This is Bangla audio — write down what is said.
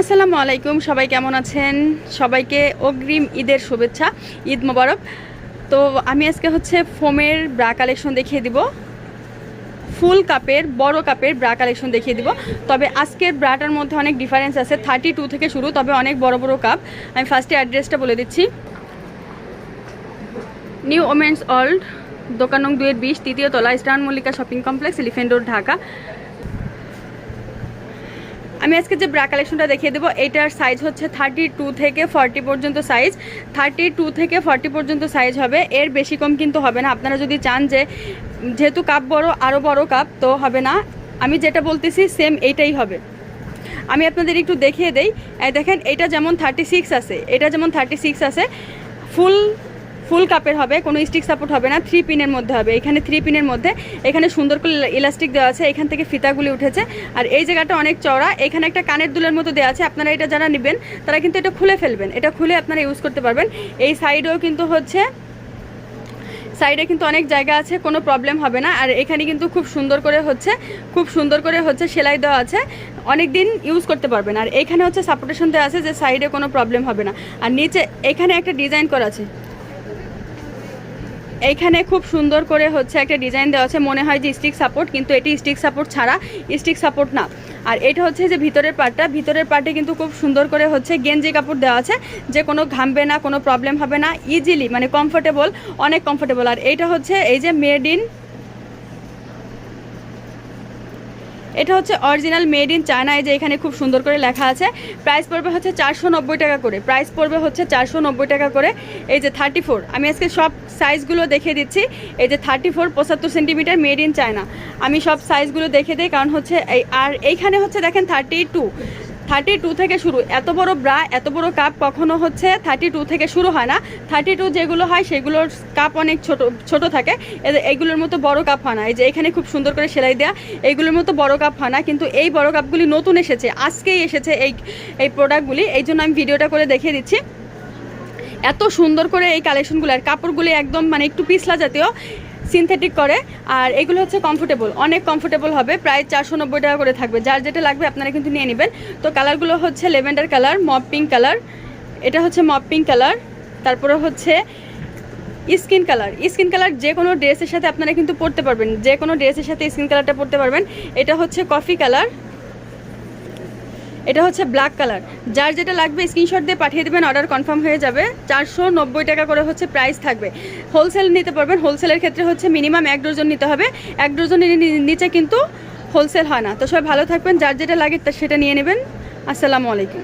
আসসালামু আলাইকুম, সবাই কেমন আছেন? সবাইকে অগ্রিম ঈদের শুভেচ্ছা, ঈদ মোবারক। তো আমি আজকে হচ্ছে ফোমের ব্রা কালেকশন দেখিয়ে দিব। ফুল কাপের, বড় কাপের ব্রা কালেকশন দেখিয়ে দিব। তবে আজকের ব্রাটার মধ্যে অনেক ডিফারেন্স আছে, থার্টি টু থেকে শুরু, তবে অনেক বড় বড় কাপ। আমি ফার্স্টে অ্যাড্রেসটা বলে দিচ্ছি। নিউ ওমেন্স ওল্ড, দোকান নং দুয়ের বিশ, তৃতীয় তলা, Eastern Mallika Shopping Complex, Elephant Road, Dhaka. আমি আজকে যে ব্রা কালেকশনটা দেখিয়ে দেবো, এটার সাইজ হচ্ছে থার্টি টু থেকে ফর্টি পর্যন্ত সাইজ থার্টি টু থেকে ফর্টি পর্যন্ত সাইজ হবে। এর বেশি কম কিন্তু হবে না। আপনারা যদি চান যে, যেহেতু কাপ বড় আরও বড় কাপ তো হবে না। আমি যেটা বলতেছি সেম এইটাই হবে। আমি আপনাদের একটু দেখিয়ে দেই। দেখেন, এটা যেমন থার্টি সিক্স আছে, এটা যেমন থার্টি সিক্স আছে। ফুল ফুল কাপের হবে, কোনো স্টিক সাপোর্ট হবে না থ্রি পিনের মধ্যে হবে। এখানে থ্রি পিনের মধ্যে, এখানে সুন্দর করে ইলাস্টিক দেওয়া আছে, এখান থেকে ফিতাগুলি উঠেছে। আর এই জায়গাটা অনেক চওড়া, এখানে একটা কানের দুলের মতো দেওয়া আছে, আপনারা এটা যারা নেবেন, তারা কিন্তু এটা খুলে ফেলবেন। এটা খুলে আপনারা ইউজ করতে পারবেন। এই সাইডেও কিন্তু হচ্ছে সাইডে কিন্তু অনেক জায়গা আছে, কোনো প্রবলেম হবে না। আর এখানে কিন্তু খুব সুন্দর করে হচ্ছে, খুব সুন্দর করে হচ্ছে সেলাই দেওয়া আছে। অনেক দিন ইউজ করতে পারবেন। আর এখানে হচ্ছে সাপোর্টেশন দেওয়া আছে যে সাইডে কোনো প্রবলেম হবে না। আর নিচে, এখানে একটা ডিজাইন করা আছে। এইখানে খুব সুন্দর করে হচ্ছে একটা ডিজাইন দেওয়া আছে। মনে হয় যে স্টিক সাপোর্ট, কিন্তু এটি স্টিক সাপোর্ট ছাড়া স্টিক সাপোর্ট না। আর এটা হচ্ছে যে ভিতরের পার্টটা। ভিতরের পার্টে কিন্তু খুব সুন্দর করে হচ্ছে গেঞ্জি কাপড় দেওয়া আছে। যে কোনো ঘামবে না, কোনো প্রবলেম হবে না। ইজিলি মানে কমফোর্টেবল অনেক কমফোর্টেবল আর এইটা হচ্ছে এই যে মেড ইন এটা হচ্ছে অরিজিনাল মেড ইন চায়না এই যে এখানে খুব সুন্দর করে লেখা আছে। প্রাইস পড়বে হচ্ছে চারশো নব্বই টাকা করে। প্রাইস পড়বে হচ্ছে চারশো নব্বই টাকা করে। এই যে থার্টি আমি আজকে সব সাইজগুলো দেখে দিচ্ছি। এই যে থার্টি ফোর পঁচাত্তর সেন্টিমিটার মেড ইন চায়না আমি সব সাইজগুলো দেখে দিই, কারণ হচ্ছে এই আর এইখানে হচ্ছে দেখেন থার্টি টু থার্টি টু থেকে শুরু। এত বড় ব্রা, এত বড় কাপ কখনো হচ্ছে থার্টি টু থেকে শুরু হয় না। থার্টি টু যেগুলো হয়, সেগুলোর কাপ অনেক ছোট ছোট থাকে। এইগুলোর মতো বড় কাপ হয় না। এই যে এখানে খুব সুন্দর করে সেলাই দেওয়া এইগুলোর মতো বড় কাপ হয় না। কিন্তু এই বড় কাপগুলি নতুন এসেছে, আজকেই এসেছে এই এই প্রোডাক্টগুলি এই জন্য আমি ভিডিওটা করে দেখিয়ে দিচ্ছি। এত সুন্দর করে এই কালেকশনগুলো আর কাপড়গুলি একদম মানে একটু পিছলা জাতীয়। সিনথেটিক করে, আর এগুলো হচ্ছে কমফোর্টেবল অনেক কমফোর্টেবল হবে, প্রায় চারশো নব্বই টাকা করে থাকবে। যার যেটা লাগবে আপনারা কিন্তু নিয়ে নেবেন। তো কালারগুলো হচ্ছে lavender colour mop pink colour এটা হচ্ছে মপ পিঙ্ক কালার তারপরে হচ্ছে স্কিন কালার স্কিন কালার যে কোনো ড্রেসের সাথে আপনারা কিন্তু পরতে পারবেন, যে কোনো ড্রেসের সাথে স্কিন কালারটা পরতে পারবেন। এটা হচ্ছে কফি কালার এটা হচ্ছে ব্ল্যাক কালার যার যেটা লাগবে স্ক্রিনশট দিয়ে পাঠিয়ে দেবেন অর্ডার কনফার্ম হয়ে যাবে। চারশো নব্বই টাকা করে হচ্ছে প্রাইস থাকবে। হোলসেল নিতে পারবেন। হোলসেলের ক্ষেত্রে হচ্ছে মিনিমাম এক ডজন নিতে হবে। এক ডজনের নিচে কিন্তু হোলসেল হয় না। তো সবাই ভালো থাকবেন। যার যেটা লাগে সেটা নিয়ে নেবেন। আসসালামু আলাইকুম।